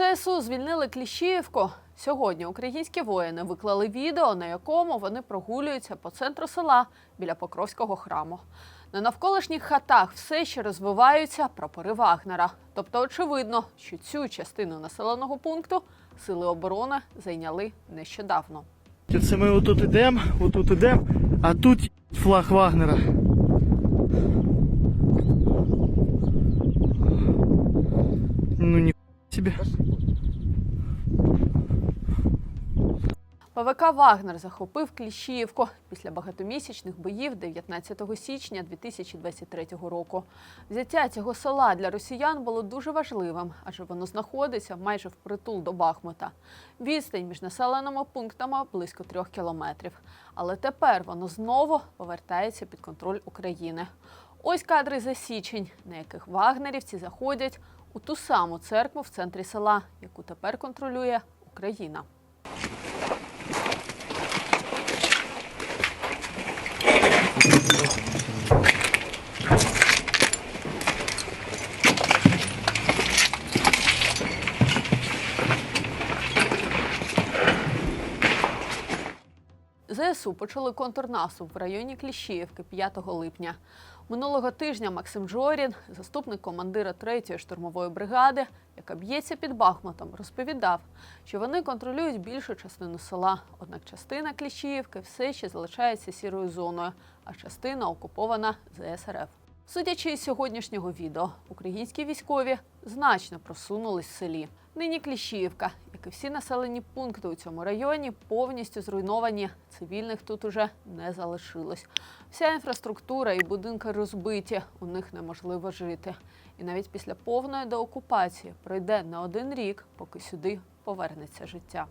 ЗСУ звільнили Кліщіївку. Сьогодні українські воїни виклали відео, на якому вони прогулюються по центру села біля Покровського храму. На навколишніх хатах все ще розвиваються прапори Вагнера. Тобто, очевидно, що цю частину населеного пункту сили оборони зайняли нещодавно. Це ми отут ідемо, отут ідемо, а тут флаг Вагнера. Собі. ПВК Вагнер захопив Кліщіївку після багатомісячних боїв 19 січня 2023 року. Взяття цього села для росіян було дуже важливим, адже воно знаходиться майже впритул до Бахмута. Відстань між населеними пунктами близько трьох кілометрів. Але тепер воно знову повертається під контроль України. Ось кадри за січень, на яких вагнерівці заходять у ту саму церкву в центрі села, яку тепер контролює Україна. ЗСУ почали контрнаступ в районі Кліщіївки 5 липня. Минулого тижня Максим Жорін, заступник командира 3-ї штурмової бригади, яка б'ється під Бахмутом, розповідав, що вони контролюють більшу частину села. Однак частина Кліщіївки все ще залишається сірою зоною, а частина окупована ЗСРФ. Судячи із сьогоднішнього відео, українські військові значно просунулись в селі. Нині Кліщіївка, як і всі населені пункти у цьому районі, повністю зруйновані. Цивільних тут уже не залишилось. Вся інфраструктура і будинки розбиті, у них неможливо жити. І навіть після повної деокупації пройде не один рік, поки сюди повернеться життя.